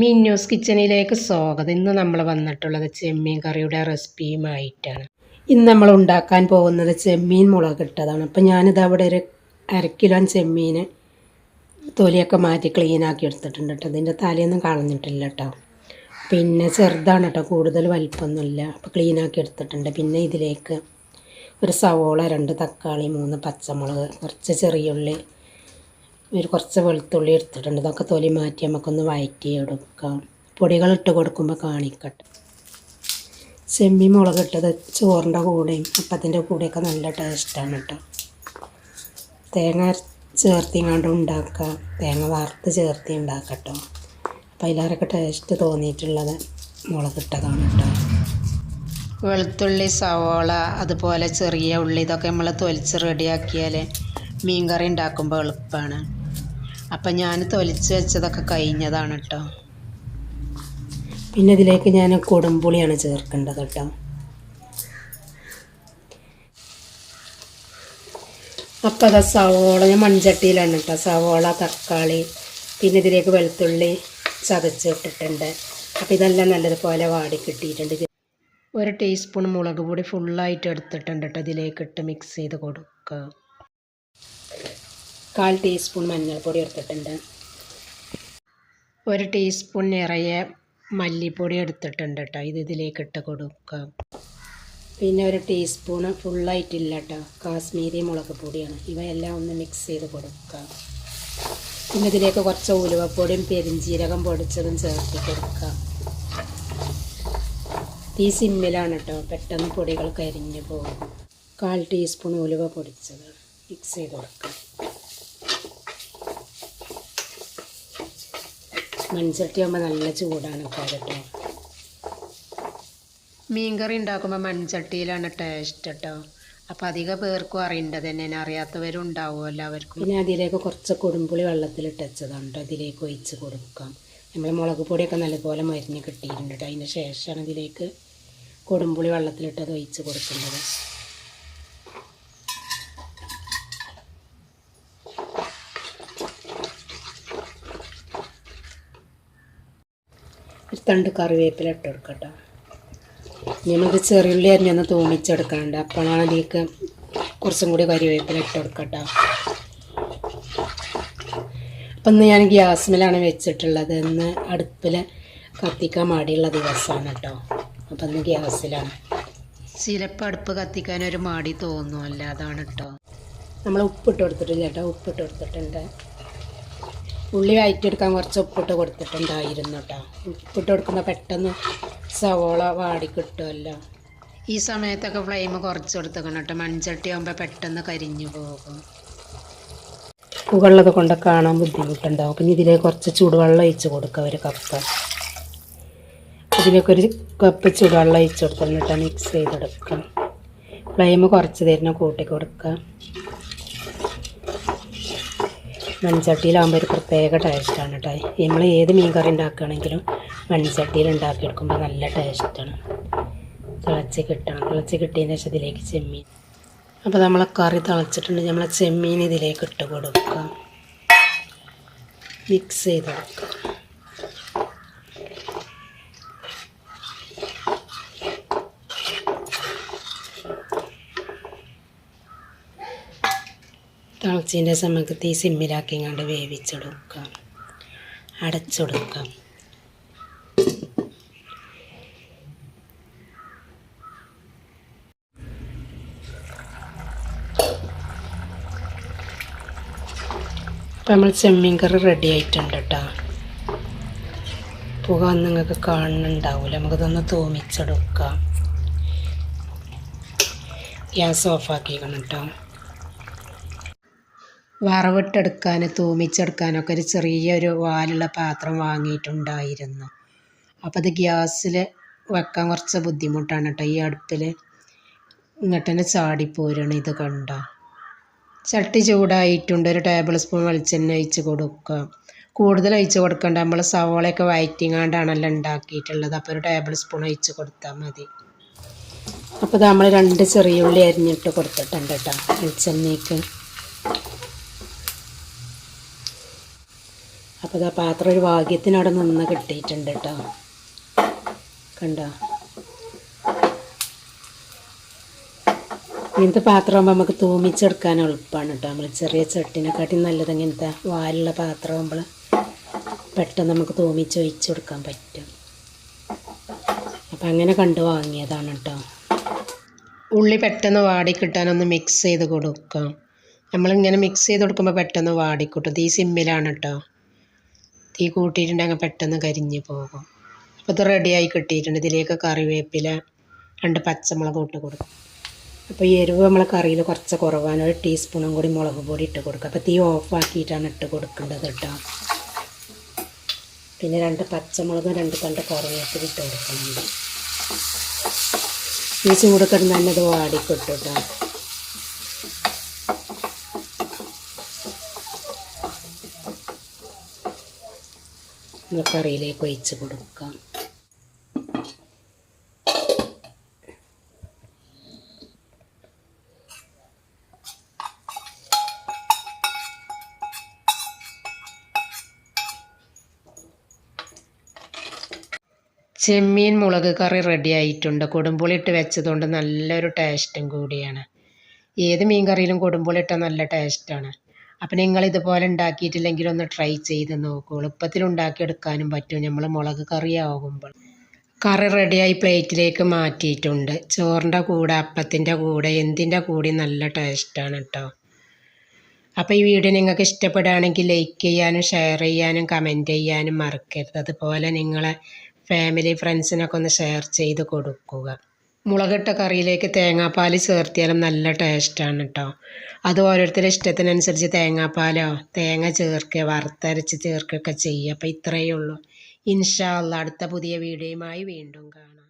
മീൻ news കിച്ചണിലേക്ക് സ്വാഗതം. ഇന്ന് നമ്മൾ വന്നിട്ടുള്ളത് ചെമ്മീൻ കറിയുടെ റെസിപ്പിയുമായിട്ടാണ്. ഇന്ന് നമ്മൾ ഉണ്ടാക്കാൻ പോകുന്നത് ചെമ്മീൻ മുളക് ഇട്ടതാണ് അപ്പം ഞാനിത് അവിടെ ഒരു അരക്കിലോൺ കിലോ ചെമ്മീൻ തൊലിയൊക്കെ മാറ്റി ക്ലീനാക്കി എടുത്തിട്ടുണ്ട് കേട്ടോ. ഇതിന്റെ തലയൊന്നും കളഞ്ഞിട്ടില്ല കേട്ടോ. പിന്നെ ചെറുതാണ് കേട്ടോ കൂടുതൽ വലിപ്പമൊന്നുമില്ല. അപ്പോൾ ക്ലീനാക്കി എടുത്തിട്ടുണ്ട്. പിന്നെ ഇതിലേക്ക് ഒരു സവോള രണ്ട് തക്കാളി മൂന്ന് പച്ചമുളക് കുറച്ച് ചെറിയുള്ളി ഒരു കുറച്ച് വെളുത്തുള്ളി എടുത്തിട്ടുണ്ട്. ഇതൊക്കെ തൊലി മാറ്റി നമുക്കൊന്ന് വഴറ്റി എടുക്കാം പൊടികൾ ഇട്ട് കൊടുക്കുമ്പോൾ കാണിക്കട്ടെ. ചെമ്മീൻ മുളക് ഇട്ടത് ചോറിന്റെ കൂടെയും അപ്പത്തിന്റെ കൂടെയൊക്കെ നല്ല ടേസ്റ്റാണ് കേട്ടോ തേങ്ങ ചേർത്തിങ്ങാണ്ട് ഉണ്ടാക്കുക. തേങ്ങ വറുത്ത് ചേർത്തി ഉണ്ടാക്കട്ടോ അപ്പോൾ എല്ലാവരൊക്കെ ടേസ്റ്റ് തോന്നിയിട്ടുള്ളത് മുളക് ഇട്ടതാണ് കേട്ടോ വെളുത്തുള്ളി സവോള അതുപോലെ ചെറിയ ഉള്ളി ഇതൊക്കെ നമ്മൾ തൊലിച്ച് റെഡിയാക്കിയാൽ മീൻ കറി ഉണ്ടാക്കുമ്പോൾ എളുപ്പമാണ് അപ്പം ഞാൻ തൊലിച്ച് വെച്ചതൊക്കെ കഴിഞ്ഞതാണ് കേട്ടോ പിന്നെ ഇതിലേക്ക് ഞാൻ കൊടുമ്പുളിയാണ് ചേർക്കേണ്ടത് കേട്ടോ അപ്പോൾ അതാ സവോള ഞാൻ മൺചട്ടിയിലാണ് കേട്ടോ സവോള തക്കാളി പിന്നെ ഇതിലേക്ക് വെളുത്തുള്ളി ചതച്ചിട്ടിട്ടുണ്ട് അപ്പോൾ ഇതെല്ലാം നല്ലതുപോലെ വാടി കിട്ടിയിട്ടുണ്ട്. ഒരു ടീസ്പൂൺ മുളക് പൊടി ഫുള്ളായിട്ട് എടുത്തിട്ടുണ്ട് കേട്ടോ ഇതിലേക്ക് ഇട്ട് മിക്സ് ചെയ്ത് കൊടുക്കുക. കാൽ ടീസ്പൂൺ മഞ്ഞൾപ്പൊടി എടുത്തിട്ടുണ്ട്. ഒരു ടീസ്പൂൺ നിറയെ മല്ലിപ്പൊടി എടുത്തിട്ടുണ്ട് കേട്ടോ. ഇത് ഇതിലേക്ക് ഇട്ട് കൊടുക്കുക. പിന്നെ ഒരു ടീസ്പൂണ് ഫുള്ളായിട്ടില്ല കേട്ടോ. കാശ്മീരി മുളക് പൊടിയാണ്. ഇവയെല്ലാം ഒന്ന് മിക്സ് ചെയ്ത് കൊടുക്കുക. പിന്നെ ഇതിലേക്ക് കുറച്ച് ഉലുവപ്പൊടിയും പെരിഞ്ചീരകം പൊടിച്ചതും ചേർത്തി കൊടുക്കുക. തീ സിമ്മിലാണ് കേട്ടോ പെട്ടെന്ന് പൊടികൾ കരിഞ്ഞു പോകും കാൽ ടീസ്പൂൺ ഉലുവ പൊടിച്ചത് മിക്സ് ചെയ്ത് കൊടുക്കുക. മൺചട്ടി ആകുമ്പോൾ നല്ല ചൂടാണ് കേട്ടോ മീൻകറി ഉണ്ടാക്കുമ്പോൾ മൺചട്ടിയിലാണ് ടേസ്റ്റ് കേട്ടോ അപ്പോൾ അധികം പേർക്കും അറിയേണ്ടത് തന്നെ അറിയാത്തവരും ഉണ്ടാവുമല്ലോ അവർക്കും പിന്നെ അതിലേക്ക് കുറച്ച് കുടുംപുളി വെള്ളത്തിൽ വെച്ചതാണ് കേട്ടോ അതിലേക്ക് ഒഴിച്ച് കൊടുക്കാം. നമ്മൾ മുളക് പൊടിയൊക്കെ നല്ലപോലെ മരുന്ന് കിട്ടിയിട്ടുണ്ട് കേട്ടോ. അതിന് ശേഷമാണ് ഇതിലേക്ക് കൊടുമ്പുളി വെള്ളത്തിലിട്ടത് ഒഴിച്ച് കൊടുക്കേണ്ടത് ഒരു തണ്ട് കറിവേപ്പില ഇട്ട് കൊടുക്കട്ടോ. നമുക്ക് ചെറിയുള്ളി അരിഞ്ഞൊന്ന് തൂമിച്ചെടുക്കാനുണ്ട്. അപ്പോഴാണ് അതിലേക്ക് കുറച്ചും കൂടി കറിവേപ്പില ഇട്ട് കൊടുക്കട്ടോ. അപ്പം ഇന്ന് ഞാൻ ഗ്യാസ്മിലാണ് വെച്ചിട്ടുള്ളത്. ഇന്ന് അടുപ്പിൽ കത്തിക്കാൻ മടിയുള്ള ദിവസമാണ് കേട്ടോ. അപ്പം ഇന്ന് ഗ്യാസിലാണ്. ചിലപ്പോൾ അടുപ്പ് കത്തിക്കാൻ ഒരു മടി തോന്നുമല്ല അതാണ് കേട്ടോ. നമ്മൾ ഉപ്പിട്ട് കൊടുത്തിട്ടില്ല കേട്ടോ. ഉപ്പിട്ട് കൊടുത്തിട്ടുണ്ട്. ഉള്ളി വഴറ്റിയെടുക്കാൻ കുറച്ച് ഉപ്പിട്ട് കൊടുത്തിട്ടുണ്ടായിരുന്നു കേട്ടോ. ഉപ്പിട്ട് കൊടുക്കുമ്പോൾ പെട്ടെന്ന് സവോള വാടി കിട്ടുമല്ലോ ഈ സമയത്തൊക്കെ ഫ്ലെയിം കുറച്ച് കൊടുത്തേക്കണം കേട്ടോ. മൺചട്ടി ആകുമ്പോൾ പെട്ടെന്ന് കരിഞ്ഞു പോകും. മുകളിലൊക്കെ കൊണ്ട് കാണാൻ ബുദ്ധിമുട്ടുണ്ടാവും. പിന്നെ ഇതിലേക്ക് കുറച്ച് ചൂടുവെള്ളം ഒഴിച്ച് കൊടുക്കുക ഒരു കപ്പ്. ഇതിലേക്ക് ഒരു കപ്പ് ചൂടുവെള്ളം ഒഴിച്ച് കൊടുത്തിട്ട് മിക്സ് ചെയ്തെടുക്കുക ഫ്ലെയിം കുറച്ച് തരുന്ന കൂട്ടി കൊടുക്കുക മൺചട്ടിയിലാകുമ്പോൾ ഒരു പ്രത്യേക ടേസ്റ്റാണ് കേട്ടോ. നമ്മൾ ഏത് മീൻ കറി ഉണ്ടാക്കുകയാണെങ്കിലും മൺചട്ടിയിൽ ഉണ്ടാക്കിയെടുക്കുമ്പോൾ നല്ല ടേസ്റ്റാണ്. തിളച്ച് കിട്ടണം. തിളച്ച് കിട്ടിയതിന് ശേഷം ഇതിലേക്ക് ചെമ്മീൻ. അപ്പോൾ നമ്മൾ കറി തിളച്ചിട്ടുണ്ട്. നമ്മൾ ചെമ്മീൻ ഇതിലേക്ക് ഇട്ട് കൊടുക്കുക മിക്സ് ചെയ്ത് കൊടുക്കുക തിളച്ചതിന്റെ സമയത്ത് ഈ സിമ്മിലാക്കി കണ്ട് വേവിച്ചെടുക്കാം. അടച്ചെടുക്കാം. ഇപ്പം നമ്മൾ ചെമ്മീൻ കറി റെഡി ആയിട്ടുണ്ട് കേട്ടോ പുക ഒന്നും നിങ്ങൾക്ക് കാണുന്നുണ്ടാവില്ല നമുക്കതൊന്ന് തോമിച്ചെടുക്കാം. ഗ്യാസ് ഓഫാക്കിക്കണം കേട്ടോ വറവിട്ടെടുക്കാൻ തൂമിച്ചെടുക്കാനൊക്കെ ഒരു ചെറിയൊരു വാലുള്ള പാത്രം വാങ്ങിയിട്ടുണ്ടായിരുന്നു. അപ്പോൾ അത് ഗ്യാസിൽ വെക്കാൻ കുറച്ച് ബുദ്ധിമുട്ടാണ് കേട്ടോ. ഈ അടുപ്പിൽ ഇങ്ങോട്ട് തന്നെ ചാടിപ്പോരണം ഇത് കണ്ട. ചട്ടി ചൂടായിട്ടുണ്ട്. ഒരു ടേബിൾ സ്പൂൺ വെളിച്ചെണ്ണ ഒഴിച്ച് കൊടുക്കുക. കൂടുതൽ ഒഴിച്ച് കൊടുക്കേണ്ട. നമ്മൾ സവോളയൊക്കെ വയറ്റിങ്ങാണ്ടാണല്ലോ ഉണ്ടാക്കിയിട്ടുള്ളത്. അപ്പോൾ ഒരു ടേബിൾ സ്പൂൺ ഒഴിച്ച് കൊടുത്താൽ മതി. അപ്പോൾ നമ്മൾ രണ്ട് ചെറിയ ഉള്ളി അരിഞ്ഞിട്ട് കൊടുത്തിട്ടുണ്ട് കേട്ടോ. വെളിച്ചെണ്ണയ്ക്ക് അപ്പോൾ ഇതാ പാത്രം ഒരു ഭാഗ്യത്തിനവിടെ നിന്ന് കിട്ടിയിട്ടുണ്ട് കേട്ടോ. കണ്ടോ? ഇങ്ങനത്തെ പാത്രമാകുമ്പോൾ നമുക്ക് തൂമിച്ചെടുക്കാൻ എളുപ്പമാണ് കേട്ടോ. നമ്മൾ ചെറിയ ചട്ടിനെക്കാട്ടി നല്ലത് ഇങ്ങനത്തെ വാലുള്ള പാത്രമാകുമ്പോൾ പെട്ടെന്ന് നമുക്ക് തൂമിച്ച് ഒഴിച്ചു കൊടുക്കാൻ പറ്റും. അപ്പം അങ്ങനെ കണ്ടു വാങ്ങിയതാണ് കേട്ടോ. ഉള്ളി പെട്ടെന്ന് വാടിക്കിട്ടാനൊന്ന് മിക്സ് ചെയ്ത് കൊടുക്കാം. നമ്മളിങ്ങനെ മിക്സ് ചെയ്ത് കൊടുക്കുമ്പോൾ പെട്ടെന്ന് വാടിക്കിട്ടും. ഈ സിമ്മിലാണ് കേട്ടോ. തീ കൂട്ടിയിട്ടുണ്ടെങ്കിൽ പെട്ടെന്ന് കരിഞ്ഞ് പോകും. അപ്പോൾ ഇത് റെഡിയായി കിട്ടിയിട്ടുണ്ട്. ഇതിലേക്ക് കറിവേപ്പില രണ്ട് പച്ചമുളക് ഇട്ട് കൊടുക്കും. അപ്പോൾ ഈ എരിവ് നമ്മളെ കറിയിൽ കുറച്ച് കുറവാണ്. ഒരു ടീസ്പൂണും കൂടി മുളക് പൊടി ഇട്ട് കൊടുക്കുക അപ്പോൾ തീ ഓഫാക്കിയിട്ടാണ് ഇട്ട് കൊടുക്കേണ്ടത് കേട്ടോ പിന്നെ രണ്ട് പച്ചമുളകും രണ്ട് കണ്ട് കറിവേപ്പില ഇട്ട് കൊടുക്കുന്നുണ്ട് ഈ ചൂട് കിടന്ന് തന്നെ ഇത് വാടിക്കിട്ടു കേട്ടോ കറിയിലേക്ക് ഒഴിച്ച് കൊടുക്കാം. ചെമ്മീൻ മുളക് കറി റെഡി ആയിട്ടുണ്ട്. കൊടുമ്പുളി ഇട്ട് വെച്ചതുകൊണ്ട് നല്ലൊരു ടേസ്റ്റും കൂടിയാണ്. ഏത് മീൻ കറിയിലും കൊടുമ്പുളി ഇട്ടാൽ നല്ല ടേസ്റ്റാണ് അപ്പം നിങ്ങൾ ഇതുപോലെ ഉണ്ടാക്കിയിട്ടില്ലെങ്കിൽ ഒന്ന് ട്രൈ ചെയ്ത് നോക്കൂ എളുപ്പത്തിൽ ഉണ്ടാക്കിയെടുക്കാനും പറ്റും. നമ്മൾ മുളക് കറി ആകുമ്പോൾ കറി റെഡിയായി പ്ലേറ്റിലേക്ക് മാറ്റിയിട്ടുണ്ട്. ചോറിന്റെ കൂടെ അപ്പത്തിന്റെ കൂടെ എന്തിന്റെ കൂടി നല്ല ടേസ്റ്റാണ് കേട്ടോ അപ്പോൾ ഈ വീഡിയോ നിങ്ങൾക്ക് ഇഷ്ടപ്പെടുകയാണെങ്കിൽ ലൈക്ക് ചെയ്യാനും ഷെയർ ചെയ്യാനും കമന്റ് ചെയ്യാനും മറക്കരുത്. അതുപോലെ നിങ്ങളെ ഫാമിലി ഫ്രണ്ട്സിനൊക്കെ ഒന്ന് ഷെയർ ചെയ്ത് കൊടുക്കുക. മുളകിട്ട കറിയിലേക്ക് തേങ്ങാപ്പാൽ ചേർത്തിയാലും നല്ല ടേസ്റ്റാണ് കേട്ടോ അത് ഓരോരുത്തരുടെ ഇഷ്ടത്തിനനുസരിച്ച് തേങ്ങാപ്പാലോ തേങ്ങ ചേർക്കുക വറുത്തരച്ച് ചേർക്കുകയൊക്കെ ചെയ്യുക. അപ്പോൾ ഇത്രയേ ഉള്ളൂ. ഇൻഷാ അള്ളാ അടുത്ത പുതിയ വീഡിയോയുമായി വീണ്ടും കാണാം.